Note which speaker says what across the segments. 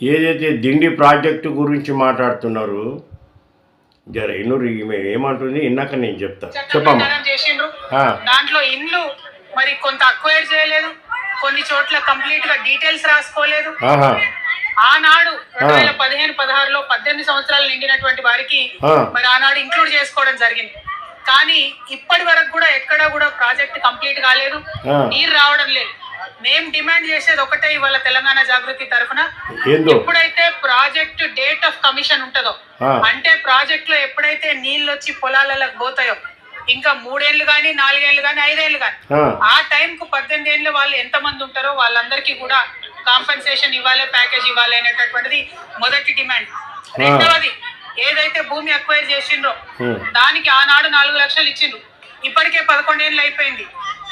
Speaker 1: ఏదైతే దిండి ప్రాజెక్టు గురించి మాట్లాడుతున్నారు జర ఇన్నూరు ఏమంటుంది? ఇన్నాక నేను చెప్తా. చెప్పమ్మా.
Speaker 2: దాంట్లో ఇండ్లు మరి కొంత అక్వైర్ చేయలేదు. కొన్ని చోట్ల కంప్లీట్గా డీటెయిల్స్ రాసుకోలేదు. ఆనాడు రెండు వేల పదిహేను పదహారులో పద్దెనిమిది సంవత్సరాలు నిండినటువంటి వారికి మరి ఆనాడు ఇంక్లూడ్ చేసుకోవడం జరిగింది. కానీ ఇప్పటి వరకు కూడా ఎక్కడా కూడా ప్రాజెక్ట్ కంప్లీట్ కాలేదు. నీరు రావడం లేదు. మేం డిమాండ్ చేసేది ఒకటే ఇవాళ తెలంగాణ జాగృతి తరఫున. ఎప్పుడైతే ప్రాజెక్ట్ డేట్ ఆఫ్ కమిషన్ ఉంటుందో. అంటే ప్రాజెక్ట్లో ఎప్పుడైతే నీళ్ళు వచ్చి పొలాలకు పోతాయో ఇంకా మూడేళ్ళు కానీ నాలుగేళ్ళు కానీ ఐదేళ్ళు కానీ
Speaker 1: ఆ,
Speaker 2: టైం కు పద్దెనిమిది ఏళ్ళు వాళ్ళు ఎంత మంది ఉంటారో వాళ్ళందరికీ కూడా కాంపెన్సేషన్ ఇవ్వాలి ప్యాకేజ్ ఇవ్వాలి అనేటటువంటిది మొదటి డిమాండ్. రెండవది ఏదైతే భూమి అక్వైర్ చేసిండ్రో దానికి ఆనాడు నాలుగు లక్షలు ఇచ్చిండ్రు. ఇప్పటికే పదకొండేళ్ళు అయిపోయింది.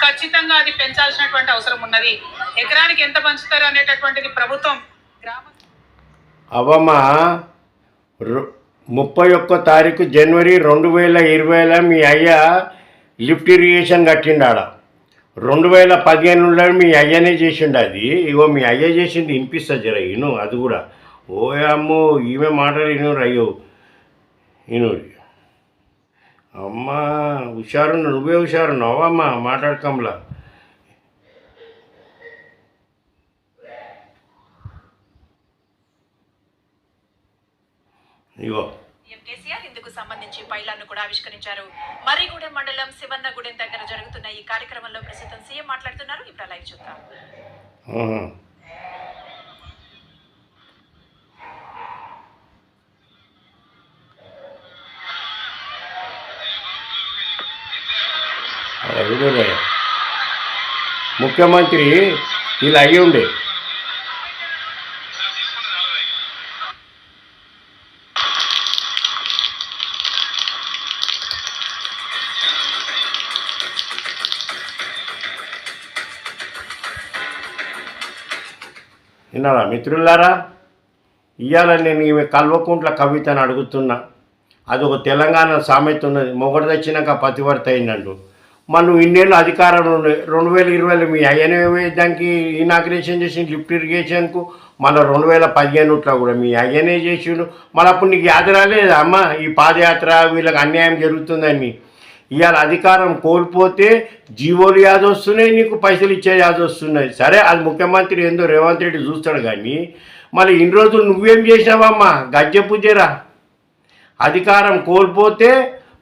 Speaker 2: ఖచ్చితంగా అది పెంచాల్సినటువంటి అవసరం ఉన్నది. ఎకరానికి ఎంత పంచుతారు అనేటటువంటిది ప్రభుత్వం గ్రామ
Speaker 1: రు- ముప్పై ఒక్క తారీఖు జనవరి రెండు వేల ఇరవైలో మీ అయ్య లిఫ్ట్ ఇరిగేషన్ కట్టిండాడ. రెండు వేల పదిహేనులో మీ అయ్యనే చేసిండు అది. ఇగో మీ అయ్య చేసింది వినిపిస్తుంది జర ఇను అది కూడా. ఓ అమ్మో ఈమె మాటలు ఇను అయ్యో. ఇను అమ్మా హుషారు నువ్వే హుషారు నవ్వమ్మా మాట్లాడకంలా ఇగో.
Speaker 3: కేసీఆర్ ఇందుకు సంబంధించి పైలాన్ను కూడా ఆవిష్కరించారు. మర్రిగూడెం మండలం శివన్నగూడెం దగ్గర జరుగుతున్న ఈ కార్యక్రమంలో ప్రస్తుతం సీఎం మాట్లాడుతున్నారు. ఇప్పుడు లైవ్ చూద్దాం.
Speaker 1: ముఖ్యమంత్రి ఇలా అయ్యి ఉండే. విన్నారా మిత్రులారా? ఇవాళ నేను ఈమె కల్వకుంట్ల కవితను అడుగుతున్నా. అది ఒక తెలంగాణ సామెత ఉన్నది. మొగడు తెచ్చినాక పతివర్త అయిందండు మనం ఇన్నేళ్ళు అధికారంలో ఉన్నాయి రెండు వేల ఇరవైలో మీ అయ్యనే దానికి ఇనాగ్రేషన్ చేసి లిఫ్ట్ ఇరిగేషన్కు. మళ్ళీ రెండు వేల పదిహేనుట్లో కూడా మీ అయ్యనే చేసిండు. మళ్ళీ అప్పుడు నీకు యాద రాలేదు అమ్మ ఈ పాదయాత్ర వీళ్ళకి అన్యాయం జరుగుతుందని. ఇవాళ అధికారం కోల్పోతే జీవోలు యాద వస్తున్నాయి నీకు పైసలు ఇచ్చే యాద వస్తున్నాయి. సరే అది ముఖ్యమంత్రి ఏందో రేవంత్ రెడ్డి చూస్తాడు కానీ మళ్ళీ ఇన్ని రోజులు నువ్వేం చేసినావమ్మా గజ్జె పూజరా అధికారం కోల్పోతే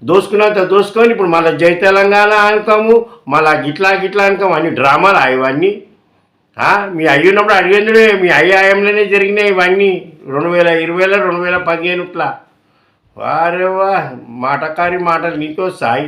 Speaker 1: దోసుకున్నంత దోసుకొని ఇప్పుడు మళ్ళీ జై తెలంగాణ అనుకోము మళ్ళీ గిట్లా గిట్లా అనుకోము అన్ని డ్రామాలు ఇవన్నీ. మీ అయ్యి ఉన్నప్పుడు అడిగేందుడే మీ అయ్య ఆయంలోనే జరిగినాయి ఇవన్నీ. రెండు వేల ఇరవైలో రెండు వేల పదిహేనుట్లా వారే వా మాటకారి మాటలు నీకో సాయి.